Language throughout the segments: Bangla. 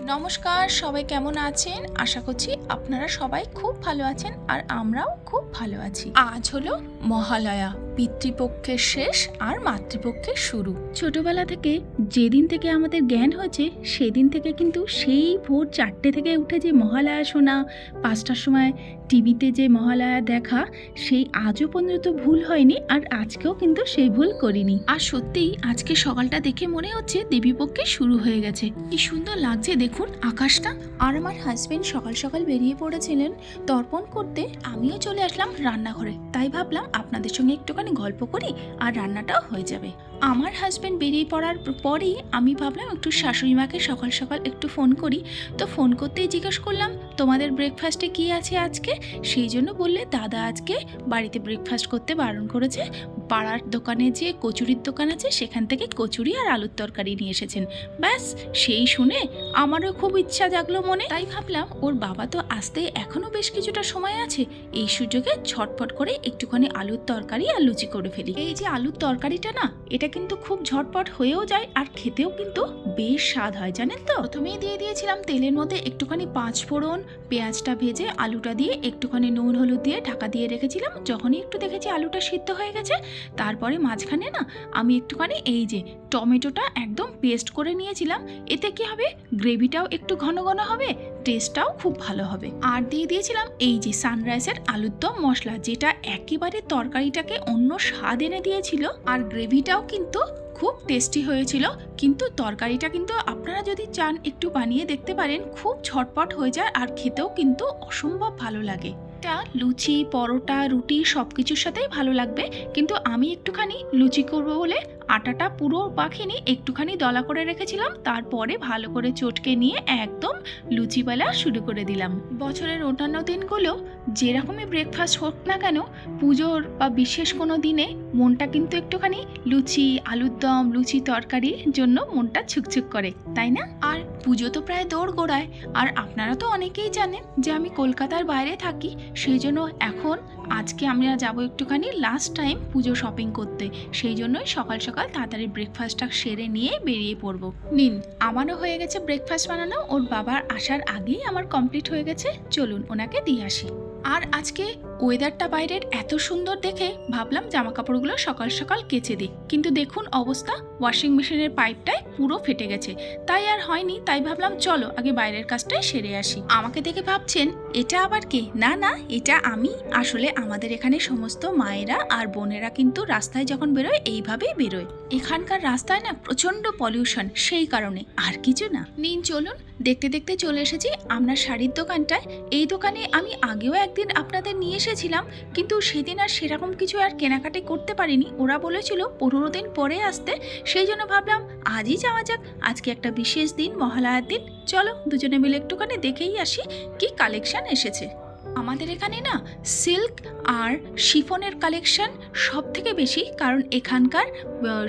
নমস্কার, সবাই কেমন আছেন? আশা করছি আপনারা সবাই খুব ভালো আছেন আর আমরাও খুব ভালো আছি। আজ হলো মহালয়া। পিতৃপক্ষের শেষ আর মাতৃপক্ষের শুরু। ছোটবেলা থেকে যেদিন থেকে আমাদের জ্ঞান হয়েছে, সেদিন থেকে কিন্তু সেই ভোর চারটে থেকে উঠে যে মহালয়া শোনা, পাঁচটার সময় টিভিতে যে মহালয়া দেখা, সেই আজও পর্যন্ত ভুল হয়নি আর আজকেও কিন্তু সেই ভুল করিনি। আর সত্যিই আজকে সকালটা দেখে মনে হচ্ছে দেবীপক্ষে শুরু হয়ে গেছে। কি সুন্দর লাগছে দেখুন আকাশটা। আর আমার হাজবেন্ড সকাল সকাল বেরিয়ে পড়েছিলেন তর্পণ করতে, আমিও চলে আসলাম রান্নাঘরে। তাই ভাবলাম আপনাদের সঙ্গে একটুখানি গল্প করি আর রান্নাটাও হয়ে যাবে। আমার হাজবেন্ড বেরিয়ে পড়ার পরেই আমি ভাবলাম একটু শাশুড়ি মাকে সকাল সকাল একটু ফোন করি। তো ফোন করতেই জিজ্ঞেস করলাম, তোমাদের ব্রেকফাস্টে কি আছে আজকে? সেই জন্য বললে, দাদা আজকে বাড়িতে ব্রেকফাস্ট করতে বারণ করেছে। পাড়ার দোকানে যে কচুরির দোকান আছে, সেখান থেকে কচুরি আর আলুর তরকারি নিয়ে এসেছেন। ব্যাস, সেই শুনে আমারও খুব ইচ্ছা জাগলো মনে। তাই ভাবলাম, ওর বাবা তো আসতে এখনও বেশ কিছুটা সময় আছে। এই সুযোগে ছটফট করে একটুখানি আলুর তরকারি আর লুচি করে ফেলি। এই যে আলুর তরকারিটা না, এটা কিন্তু খুব ঝটপট হয়েও যায় আর খেতেও কিন্তু বেশ স্বাদ হয়, জানেন তো? প্রথমেই দিয়ে দিয়েছিলাম তেলের মধ্যে একটুখানি পাঁচ ফোড়ন, পেঁয়াজটা ভেজে আলুটা দিয়ে একটুখানি নুন, হলুদ দিয়ে ঢাকা দিয়ে রেখেছিলাম। যখনই একটু দেখেছি আলুটা সিদ্ধ হয়ে গেছে, তারপরে মাঝখানে না আমি একটুখানি এই যে টমেটোটা একদম পেস্ট করে নিয়েছিলাম। এতে কি হবে? গ্রেভিটাও একটু ঘন ঘন হবে টেস্টটাও খুব ভালো হবে। আর দিয়ে দিয়েছিলাম এই যে সানরাইজের আলুর দম মশলা, যেটা একেবারে তরকারিটাকে অন্য স্বাদ এনে দিয়েছিল। আর গ্রেভিটাও কিন্তু খুব টেস্টি হয়েছিল, কিন্তু তরকারিটা কিন্তু আপনারা যদি চান একটু বানিয়ে দেখতে পারেন, খুব ছটপট হয়ে যায় আর খেতেও কিন্তু অসম্ভব ভালো লাগে। এটা লুচি, পরোটা, রুটি সব কিছুর সাথেই ভালো লাগবে। কিন্তু আমি একটুখানি লুচি করব বলে আটাটা পুরো মাখিনি একটুখানি দলা করে রেখেছিলাম। তারপরে ভালো করে চটকে নিয়ে একদম লুচি বেলা শুরু করে দিলাম। বছরের অন্যান্য দিনগুলো যেরকমই ব্রেকফাস্ট হোক না কেন, পুজোর বা বিশেষ কোনো দিনে মনটা কিন্তু একটুখানি লুচি, আলুর দম, লুচি তরকারির জন্য মনটা ছুকছুক করে, তাই না? আর পুজো তো প্রায় দৌড় গোড়ায়। আর আপনারা তো অনেকেই জানেন যে আমি কলকাতার বাইরে থাকি, সেই জন্য এখন আজকে আমরা যাব একটুখানি লাস্ট টাইম পুজো শপিং করতে। সেই জন্যই সকাল সকাল তাড়াতাড়ি ব্রেকফাস্টটা সেরে নিয়ে বেরিয়ে পড়ব। নিন, আমারও হয়ে গেছে ব্রেকফাস্ট বানানো, ওর বাবার আসার আগেই আমার কমপ্লিট হয়ে গেছে। চলুন ওনাকে দিয়ে আসি। আর আজকে ওয়েদারটা বাইরের এত সুন্দর দেখে ভাবলাম জামা কাপড়গুলো সকাল সকাল কেচে দিই। কিন্তু দেখুন অবস্থা ওয়াশিং মেশিনের পাইপটায় পুরো ফেটে গেছে। তাই আর হয়নি, তাই ভাবলাম চলো আগে বাইরের কাজটাই সেরে আসি। আমাকে দেখে ভাবছেন, এটা আবার কে? না না, এটা আমি। আসলে আমাদের এখানে সমস্ত মায়েরা আর বোনেরা কিন্তু রাস্তায় যখন বেরোয়, এইভাবেই বেরোয়। এখানকার রাস্তায় না প্রচণ্ড পলিউশন সেই কারণে। আর কিছু না। নিন চলুন দেখতে দেখতে চলে এসেছি আপনার শাড়ির দোকানটায়। এই দোকানে আমি আগেও একদিন আপনাদের নিয়ে এসেছিলাম, কিন্তু সেদিন আর সেরকম কিছু আর কেনাকাটি করতে পারিনি। ওরা বলেছিল পনেরো দিন পরে আসতে, সেই জন্য ভাবলাম আজই যাওয়া যাক। আজকে একটা বিশেষ দিন, মহালয়ার দিন। চলো দুজনে মিলে একটুখানি দেখেই আসি, কি কালেকশন এসেছে। আমাদের এখানে না সিল্ক আর শিফনের কালেকশন সব থেকে বেশি, কারণ এখানকার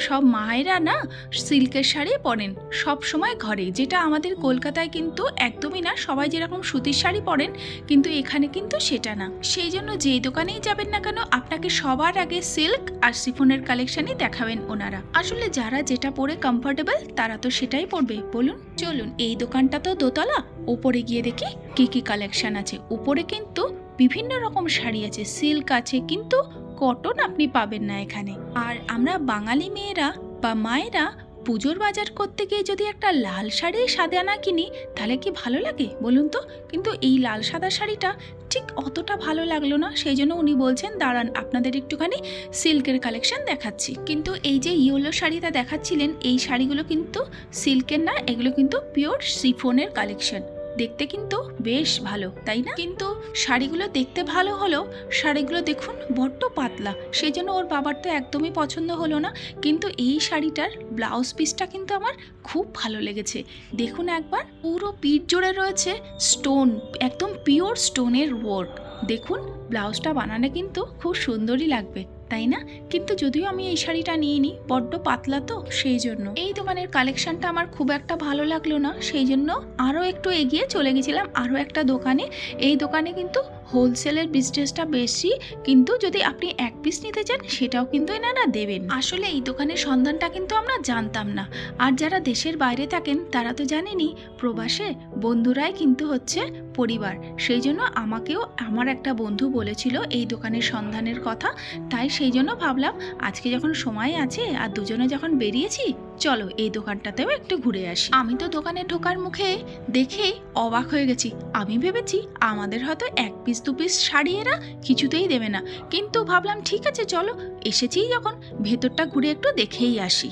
সব মায়েরা না সিল্কের শাড়ি পরেন সব সময় ঘরে। যেটা আমাদের কলকাতায় কিন্তু একদমই না, সবাই যেরকম সুতির শাড়ি পরেন, কিন্তু এখানে কিন্তু সেটা না। সেই জন্য যেই দোকানেই যাবেন না কেন, আপনাকে সবার আগে সিল্ক আর সিফনের কালেকশনই দেখাবেন ওনারা। আসলে যারা যেটা পরে কমফোর্টেবল তারা তো সেটাই পরবে। বলুন, চলুন, এই দোকানটা তো দোতলা ওপরে গিয়ে দেখি কি কি কালেকশন আছে। উপরে কিন্তু বিভিন্ন রকম শাড়ি আছে সিল্ক আছে, কিন্তু কটন আপনি পাবেন না এখানে। আর আমরা বাঙালি মেয়েরা বা মায়েরা পুজোর বাজার করতে গিয়ে যদি একটা লাল শাড়ি সাদা আনা কিনি, তাহলে কি ভালো লাগে? বলুন তো। কিন্তু এই লাল সাদা শাড়িটা ঠিক অতটা ভালো লাগল না, সেই জন্য উনি বলছেন, দাঁড়ান, আপনাদের একটুখানি সিল্কের কালেকশন দেখাচ্ছি। কিন্তু এই যে ইয়েলো শাড়িটা দেখাচ্ছিলেন, এই শাড়িগুলো কিন্তু সিল্কের না, এগুলো কিন্তু পিওর সিফনের কালেকশন দেখতে কিন্তু বেশ ভালো, তাই না? কিন্তু শাড়িগুলো দেখতে ভালো হলেও শাড়িগুলো দেখুন বড্ড পাতলা। সেই জন্য ওর বাবার তো একদমই পছন্দ হলো না। কিন্তু এই শাড়িটার ব্লাউজ পিসটা কিন্তু আমার খুব ভালো লেগেছে। দেখুন একবার, পুরো পিঠ জোড়ে রয়েছে স্টোন, একদম পিওর স্টোনের ওয়ার্ক। দেখুন, ব্লাউজটা বানানো কিন্তু খুব সুন্দরই লাগবে। তাই না? কিন্তু যদিও আমি এই শাড়িটা নিয়ে নিই বড্ড পাতলা তো, সেই জন্য। এই দোকানের কালেকশনটা আমার খুব একটা ভালো লাগল না, সেই জন্য আরও একটু এগিয়ে চলে গেছিলাম আরও একটা দোকানে। এই দোকানে কিন্তু হোলসেলের বিজনেসটা বেশি, কিন্তু যদি আপনি এক পিস নিতে চান, সেটাও কিন্তু এনারা দেবেন। আসলে এই দোকানের সন্ধানটা কিন্তু আমরা জানতাম না। আর যারা দেশের বাইরে থাকেন, তারা তো জানেনই, প্রবাসে বন্ধুরাই কিন্তু হচ্ছে পরিবার। সেই জন্য আমাকেও আমার একটা বন্ধু বলেছিল এই দোকানের সন্ধানের কথা। তাই সেই জন্য ভাবলাম, আজকে যখন সময় আছে আর দুজনে যখন বেরিয়েছি চলো এই দোকানটাতেও একটু ঘুরে আসি। আমি তো দোকানে ঢোকার মুখে দেখে অবাক হয়ে গেছি। আমি ভেবেছি আমাদের হয়তো এক পিস দু পিস শাড়ি এরা কিছুতেই দেবে না। কিন্তু ভাবলাম, ঠিক আছে, চলো। এসেছি যখন। ভেতরটা ঘুরে একটু দেখেই আসি।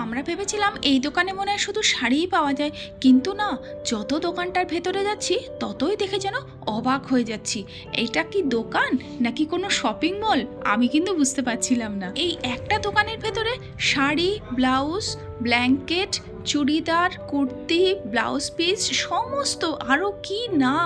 আমরা ভেবেছিলাম এই দোকানে মনে হয় শুধু শাড়িই পাওয়া যায়, কিন্তু না, যত দোকানটার ভেতরে যাচ্ছি, ততই দেখে যেন অবাক হয়ে যাচ্ছি। এইটা কি দোকান, নাকি কোনো শপিং মল আমি কিন্তু বুঝতে পারছিলাম না। এই একটা দোকানের ভেতরে sari, blouse, blanket, churidar, kurti, blouse piece, সমস্ত আরও কি না?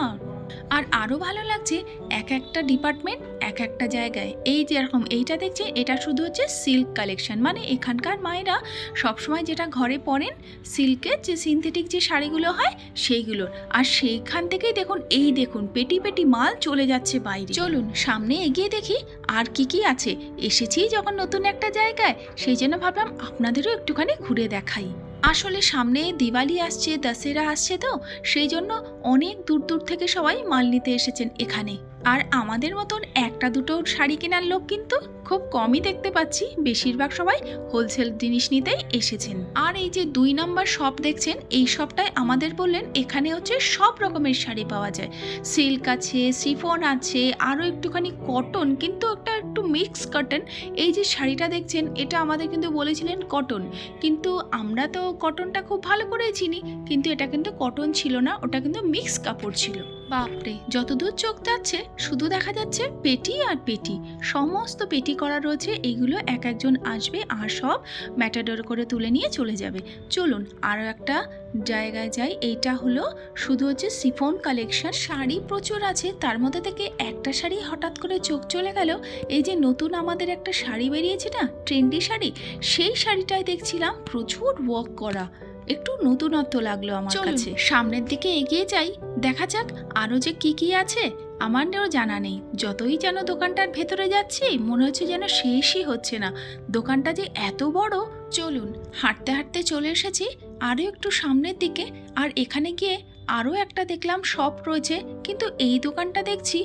আর আরও ভালো লাগছে, এক একটা ডিপার্টমেন্ট এক একটা জায়গায়। এই যেরকম এইটা দেখছে, এটা শুধু হচ্ছে সিল্ক কালেকশন মানে এখানকার মায়েরা সবসময় যেটা ঘরে পরেন সিল্কের যে সিনথেটিক যে শাড়িগুলো হয়, সেইগুলোর। আর সেইখান থেকেই দেখুন, এই দেখুন, পেটি পেটি মাল চলে যাচ্ছে বাইরে। চলুন, সামনে এগিয়ে দেখি, আর কি কি আছে। এসেছি যখন নতুন একটা জায়গায়, সেই জন্য ভাবলাম আপনাদেরও একটুখানি ঘুরে দেখাই। আসলে সামনে দিওয়ালি আসছে, দশেরা আসছে তো, সেই জন্য অনেক দূর দূর থেকে সবাই মাল নিতে এসেছেন এখানে। আর আমাদের মতন একটা দুটো শাড়ি কেনার লোক কিন্তু খুব কমই দেখতে পাচ্ছি। বেশিরভাগ সবাই হোলসেল জিনিস নিতেই এসেছেন। আর এই যে দুই নম্বর শপ দেখছেন, এই শপটায় আমাদের বললেন, এখানে হচ্ছে সব রকমের শাড়ি পাওয়া যায়। সিল্ক আছে সিফন আছে, আরও একটুখানি কটন কিন্তু একটা একটু মিক্স কটন এই যে শাড়িটা দেখছেন, এটা আমাদের কিন্তু বলেছিলেন কটন কিন্তু আমরা তো কটনটা খুব ভালো করেই চিনি, কিন্তু এটা কিন্তু কটন ছিল না, ওটা কিন্তু মিক্স কাপড় ছিল। বাপরে, যতদূর চোখ যাচ্ছে, শুধু দেখা যাচ্ছে পেটি আর পেটি। সমস্ত পেটি করা রয়েছে এইগুলো এক একজন আসবে আর সব ম্যাটাডোর করে তুলে নিয়ে চলে যাবে। চলুন আরও একটা জায়গায় যাই। এইটা হলো, শুধু হচ্ছে সিফন কালেকশন। শাড়ি প্রচুর আছে, তার মধ্যে থেকে একটা শাড়ি হঠাৎ করে চোখ চলে গেল। এই যে নতুন আমাদের একটা শাড়ি বেরিয়েছে না, ট্রেন্ডি শাড়ি, সেই শাড়িটাই দেখছিলাম, প্রচুর ওয়ার্ক করা। একটু নতুনত্ব লাগল আমার কাছে। সামনের দিকে এগিয়ে যাই দেখা যাক আরও যে কি কি আছে। আমার আমারও জানা নেই। যতই যেন দোকানটার ভেতরে যাচ্ছি মনে হচ্ছে যেন শেষই হচ্ছে না। দোকানটা যে এত বড়। চলুন হাঁটতে হাঁটতে চলে এসেছি আরও একটু সামনের দিকে আর এখানে গিয়ে আরও একটা দেখলাম সব রয়েছে, কিন্তু এই দোকানটা দেখছি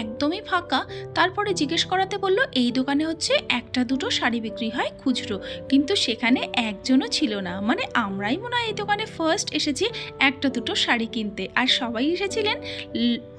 একদমই ফাঁকা। তারপরে জিজ্ঞেস করাতে বলল, এই দোকানে হচ্ছে একটা দুটো শাড়ি বিক্রি হয় খুচরো, কিন্তু সেখানে একজনও ছিল না। মানে আমরাই মনে হয় এই দোকানে ফার্স্ট এসেছি একটা দুটো শাড়ি কিনতে। আর সবাই এসেছিলেন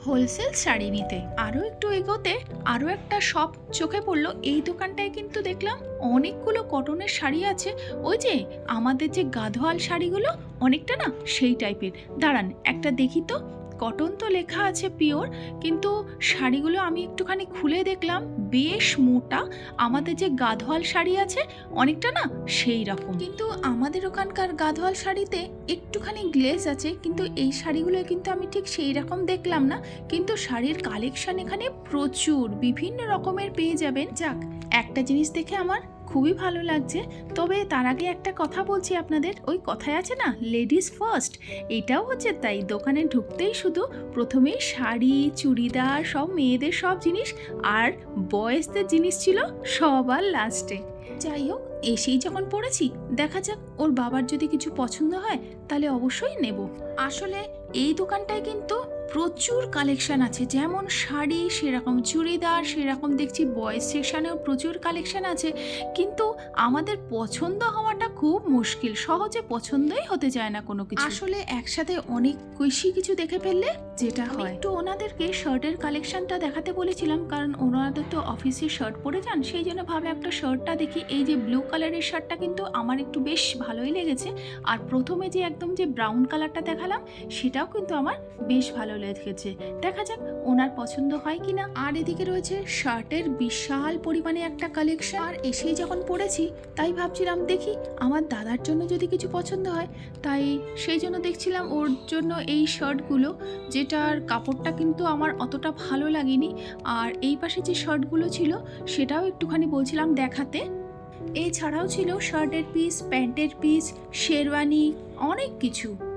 হোলসেল শাড়ি নিতে। আরও একটু এগোতে, আরও একটা শপ চোখে পড়ল। এই দোকানটায় কিন্তু দেখলাম অনেকগুলো কটনের শাড়ি আছে। ওই যে, আমাদের যে গাধোয়াল শাড়িগুলো, অনেকটা না সেই টাইপের দাঁড়ান, একটা দেখি তো। কটন তো লেখা আছে পিওর, কিন্তু শাড়িগুলো আমি একটুখানি খুলে দেখলাম, বেশ মোটা। আমাদের যে গাধোয়াল শাড়ি আছে, অনেকটা না সেই রকম। কিন্তু আমাদের ওখানকার গাধোয়াল শাড়িতে একটুখানি গ্লেজ আছে, কিন্তু এই শাড়িগুলো কিন্তু আমি ঠিক সেই রকম দেখলাম না। কিন্তু শাড়ির কালেকশন এখানে প্রচুর, বিভিন্ন রকমের পেয়ে যাবেন। যাক, একটা জিনিস দেখে আমার খুবই ভালো লাগছে। তবে তার আগে একটা কথা বলছি আপনাদের। ওই কথায় আছে না লেডিস ফার্স্ট এটাও হচ্ছে তাই, দোকানে ঢুকতেই শুধু প্রথমেই শাড়ি, চুড়িদার, সব মেয়েদের সব জিনিস আর বয়েজদের জিনিস ছিল সবার লাস্টে যাই হোক, এসেই যখন পড়েছি, দেখা যাক ওর বাবার যদি কিছু পছন্দ হয়, তাহলে অবশ্যই নেব। আসলে এই দোকানটায় কিন্তু প্রচুর কালেকশন আছে। যেমন শাড়ি, সেরকম চুড়িদার, সেরকম দেখছি বয়েজ সেকশনেও প্রচুর কালেকশন আছে। কিন্তু আমাদের পছন্দ হওয়াটা খুব মুশকিল সহজে পছন্দই হতে চায় না কোনো কিছু। আসলে একসাথে অনেক বেশি কিছু দেখে ফেললে যেটা হয়। একটু ওনাদেরকে শার্টের কালেকশনটা দেখাতে বলেছিলাম কারণ ওনাদের তো অফিসে শার্ট পরে যান সেই জন্য ভাবে একটা শার্টটা দেখি এই যে ব্লু কালারের শার্টটা কিন্তু আমার একটু বেশ ভালোই লেগেছে। আর প্রথমে যে একদম যে ব্রাউন কালারটা দেখালাম সেটাও কিন্তু আমার বেশ ভালো লেগেছে। দেখা যাক ওনার পছন্দ হয় কি না আর এদিকে রয়েছে শার্টের বিশাল পরিমাণে একটা কালেকশন। আর এসেই যখন পড়েছি তাই ভাবছিলাম দেখি আমার দাদার জন্য যদি কিছু পছন্দ হয়, তাই সেই জন্য দেখছিলাম ওর জন্য এই শার্টগুলো যেটার কাপড়টা কিন্তু আমার অতটা ভালো লাগেনি। আর এই পাশে যে শার্টগুলো ছিল, সেটাও একটুখানি বলছিলাম দেখাতে। এছাড়াও ছিল শার্টের পিস প্যান্টের পিস শেরওয়ানি অনেক কিছু।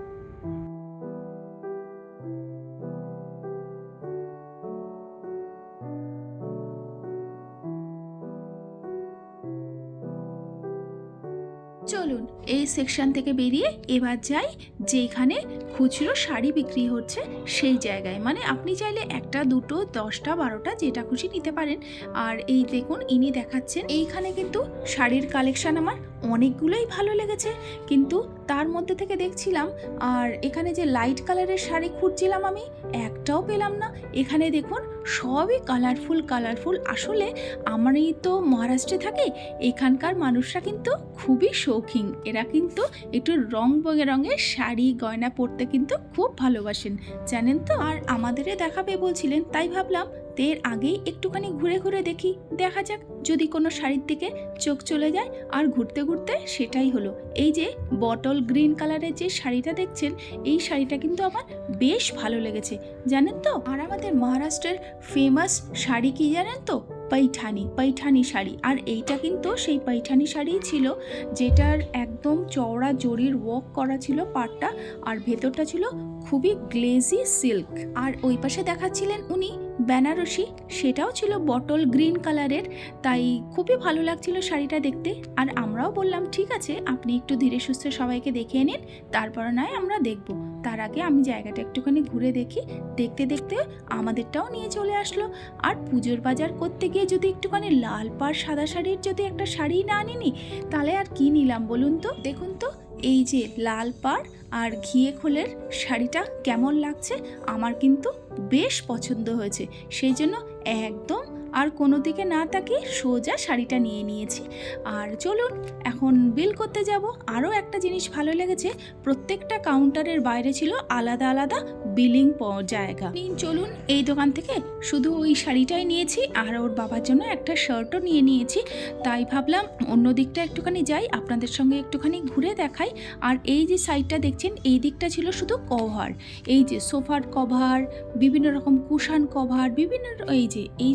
চলুন, এই সেকশন থেকে বেরিয়ে এবার যাই যেখানে খুচরো শাড়ি বিক্রি হচ্ছে সেই জায়গায়। মানে আপনি চাইলে একটা, দুটো, দশটা, বারোটা যেটা খুশি নিতে পারেন। আর এই দেখুন, ইনি দেখাচ্ছেন, এইখানে কিন্তু শাড়ির কালেকশন আমার অনেকগুলোই ভালো লেগেছে, কিন্তু তার মধ্যে থেকে দেখছিলাম, আর এখানে যে লাইট কালারের শাড়ি খুঁজছিলাম আমি, একটাও পেলাম না। এখানে দেখুন, সবই কালারফুল কালারফুল আসলে আমারই তো মহারাষ্ট্রে থাকে, এখানকার মানুষরা কিন্তু খুবই শৌখিন। এরা কিন্তু একটু রং রঙের শাড়ি, গয়না পরতে কিন্তু খুব ভালোবাসেন, জানেন তো? আর আমাদেরই দেখাবে বলছিলেন, তাই ভাবলাম এর আগেই একটুখানি ঘুরে ঘুরে দেখি। দেখা যাক, যদি কোনো শাড়ির দিকে চোখ চলে যায় আর ঘুরতে ঘুরতে সেটাই হলো। এই যে বটল গ্রিন কালারের যে শাড়িটা দেখছেন, এই শাড়িটা কিন্তু আমার বেশ ভালো লেগেছে। জানেন তো? আর আমাদের মহারাষ্ট্রের ফেমাস শাড়ি কি জানেন তো? পৈঠানি পৈঠানি শাড়ি। আর এইটা কিন্তু সেই পৈঠানি শাড়িই ছিল, যেটার একদম চওড়া জরির ওয়ার্ক করা ছিল পাটটা, আর ভেতরটা ছিল খুবই গ্লেজি সিল্ক আর ওই পাশে দেখাচ্ছিলেন উনি বেনারসি, সেটাও ছিল বটল গ্রিন কালারের, তাই খুবই ভালো লাগছিল শাড়িটা দেখতে। আর আমরাও বললাম, ঠিক আছে, আপনি একটু ধীরে সুস্থে সবাইকে দেখিয়ে নিন, তারপর নয় আমরা দেখব। তার আগে আমি জায়গাটা একটুখানি ঘুরে দেখি। দেখতে দেখতে আমাদেরটাও নিয়ে চলে আসলো। আর পুজোর বাজার করতে গিয়ে যদি একটুখানি লাল পাড় সাদা শাড়ির যদি একটা শাড়ি না নিনি, তাহলে আর কি নিলাম বলুন তো? দেখুন তো। এই যে লাল পাড় আর ঘিয়ে খোলের শাড়িটা কেমন লাগছে, আমার কিন্তু বেশ পছন্দ হয়েছে। সেই জন্য একদম আর কোনো দিকে না তাকিয়ে সোজা শাড়িটা নিয়ে নিয়েছি। আর চলুন, এখন বিল করতে যাব। আরও একটা জিনিস ভালো লেগেছে, প্রত্যেকটা কাউন্টারের বাইরে ছিল আলাদা আলাদা বিলিং জায়গা। নিন, চলুন, এই দোকান থেকে শুধু ওই শাড়িটাই নিয়েছি, আর ওর বাবার জন্য একটা শার্টও নিয়ে নিয়েছি। তাই ভাবলাম অন্য দিকটা একটুখানি যাই, আপনাদের সঙ্গে একটুখানি ঘুরে দেখাই। আর এই যে সাইডটা দেখছেন, এই দিকটা ছিল শুধু কভার। এই যে সোফার কভার, বিভিন্ন রকম কুশান কভার, বিভিন্ন এই যে, এই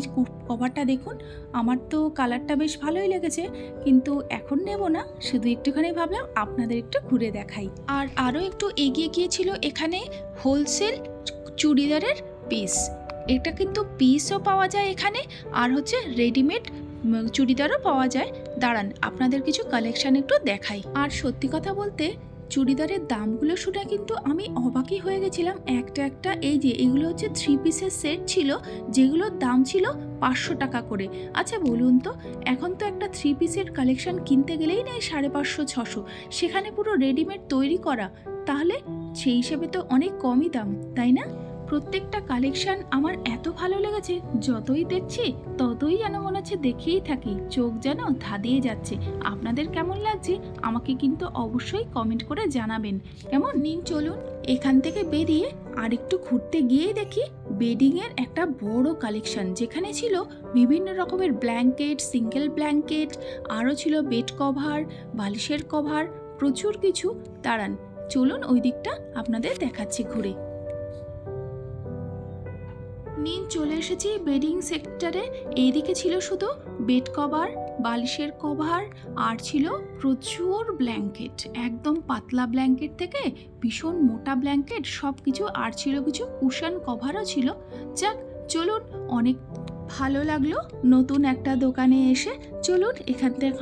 কভারটা দেখুন, আমার তো কালারটা বেশ ভালোই লেগেছে, কিন্তু এখন নেব না, শুধু একটুখানি ভাবলাম আপনাদের একটু ঘুরে দেখাই। আর আরও একটু এগিয়ে গিয়েছিল এখানে হোলসেল চুড়িদারের পিস এটা কিন্তু পিসও পাওয়া যায় এখানে, আর হচ্ছে রেডিমেড চুড়িদারও পাওয়া যায়। দাঁড়ান, আপনাদের কিছু কালেকশন একটু দেখাই। আর সত্যি কথা বলতে চুড়িদারের দামগুলো শুনে কিন্তু আমি অবাকই হয়ে গেছিলাম। একটা একটা, এই যে, এগুলো হচ্ছে থ্রি পিসের সেট ছিল যেগুলোর দাম ছিল পাঁচশো টাকা করে। আচ্ছা বলুন তো, এখন তো একটা থ্রি পিসের কালেকশন কিনতে গেলেই নেয় সাড়ে পাঁচশো, ছশো। সেখানে পুরো রেডিমেড তৈরি করা, তাহলে সেই হিসেবে তো অনেক কমই দাম, তাই না? প্রত্যেকটা কালেকশন আমার এত ভালো লেগেছে, যতই দেখছি, ততই যেন মনে হচ্ছে দেখেই থাকি, চোখ যেন ধাঁধিয়ে যাচ্ছে। আপনাদের কেমন লাগছে, আমাকে কিন্তু অবশ্যই কমেন্ট করে জানাবেন। কেমন? নিন, চলুন, এখান থেকে বেরিয়ে আরেকটু ঘুরতে গিয়েই দেখি বেডিংয়ের একটা বড় কালেকশন, যেখানে ছিল বিভিন্ন রকমের ব্ল্যাঙ্কেট, সিঙ্গেল ব্ল্যাঙ্কেট, আরও ছিল বেড কভার, বালিশের কভার, প্রচুর কিছু। দাঁড়ান, চলুন ওই দিকটা আপনাদের দেখাচ্ছি ঘুরে। নিন চলে এসেছি বেডিং সেক্টরে। এইদিকে ছিল শুধু বেড কভার, বালিশের কভার, আর ছিল প্রচুর ব্ল্যাঙ্কেট। একদম পাতলা ব্ল্যাঙ্কেট থেকে ভীষণ মোটা ব্ল্যাঙ্কেট সব কিছু আর ছিল কিছু কুশন কভারও ছিল। যাক, চলুন, অনেক ভালো লাগল নতুন একটা দোকানে এসে। চলুন, এখান থেকে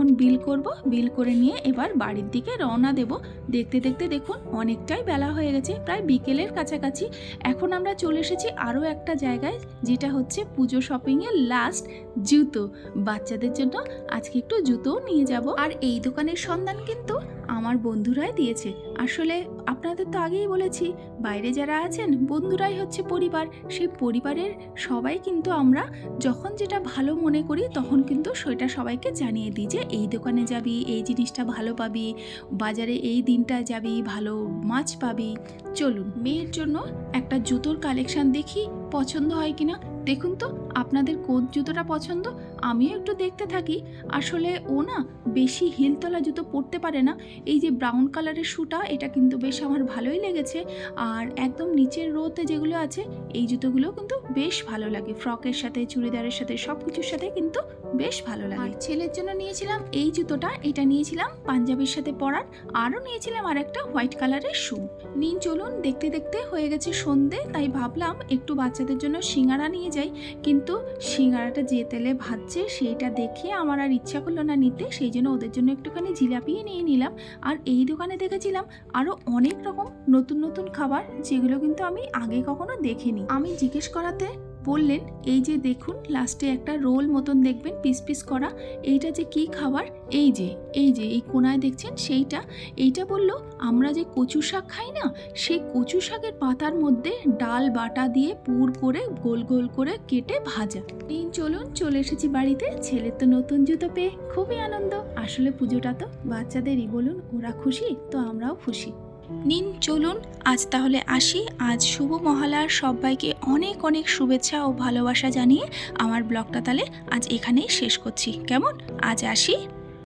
এখন- বিল করব? বিল করে নিয়ে এবার বাড়ির দিকে রওনা দেব। দেখতে দেখতে দেখুন, অনেকটাই বেলা হয়ে গেছে, প্রায় বিকেলের কাছাকাছি। এখন আমরা চলে এসেছি আরও একটা জায়গায়, যেটা হচ্ছে পুজো শপিংয়ের লাস্ট জুতো। বাচ্চাদের জন্য আজকে একটু জুতোও নিয়ে যাব। আর এই দোকানের সন্ধান কিন্তু আমার বন্ধুরাই দিয়েছে। আসলে আপনাদের তো আগেই বলেছি, বাইরে যারা আছেন, বন্ধুরাই হচ্ছে পরিবার। সেই পরিবারের সবাই কিন্তু আমরা যখন যেটা ভালো মনে করি, তখন কিন্তু সেটা সবাইকে জানিয়ে দিই যে, এই দোকানে যাবি, এই জিনিসটা ভালো পাবি, বাজারে এই দিনটা যাবি, ভালো মাছ পাবি। চলুন, মেয়ের জন্য একটা জুতোর কালেকশান দেখি, পছন্দ হয় কিনা। দেখুন তো, আপনাদের কোন জুতোটা পছন্দ? আমিও একটু দেখতে থাকি। আসলে ও না বেশি হিলতলা জুতো পরতে পারে না। এই যে ব্রাউন কালারের শুটা এটা কিন্তু বেশ আমার ভালোই লেগেছে। আর একদম নিচের রোতে যেগুলো আছে, এই জুতোগুলো কিন্তু বেশ ভালো লাগে। ফ্রকের সাথে চুড়িদারের সাথে সব কিছুর সাথে কিন্তু বেশ ভালো লাগে। আর ছেলের জন্য নিয়েছিলাম এই জুতোটা, এটা নিয়েছিলাম পাঞ্জাবির সাথে পরার। আরও নিয়েছিলাম আর একটা হোয়াইট কালারের শু নিন, চলুন, দেখতে দেখতে হয়ে গেছে সন্ধে, তাই ভাবলাম একটু বাচ্চাদের জন্য সিঙ্গারা নিয়ে যাই। কিন্তু সিঙ্গারাটা যে তেলে ভাজছে খাচ্ছে সেইটা দেখে আমার আর ইচ্ছা করল না নিতে, সেই জন্য ওদের জন্য একটুখানি জিলাপিয়ে নিয়ে নিলাম। আর এই দোকানে দেখেছিলাম আরও অনেক রকম নতুন নতুন খাবার, যেগুলো কিন্তু আমি আগে কখনো দেখিনি। আমি জিজ্ঞেস করাতে বললেন, এই যে দেখুন, লাস্টে একটা রোল মতন দেখবেন, পিস পিস করা। এইটা যে কি খাবার? এই যে এই যে, এই কোনায় দেখছেন, সেইটা। এইটা বলল, আমরা যে কচু শাক খাই না, সেই কচু শাকের পাতার মধ্যে ডাল বাটা দিয়ে পুর করে গোল গোল করে কেটে ভাজা। দিন চলুন, চলে এসেছি বাড়িতে। ছেলের তো নতুন জুতো পেয়ে খুবই আনন্দ। আসলে পুজোটা তো বাচ্চাদেরই, বলুন, ওরা খুশি, তো আমরাও খুশি। নিন, চলুন। আজ তাহলে আসি। আজ শুভ মহালার সবাইকে অনেক অনেক শুভেচ্ছা ও ভালোবাসা জানিয়ে আমার ব্লগটা তাহলে আজ এখানেই শেষ করছি। কেমন? আজ আসি।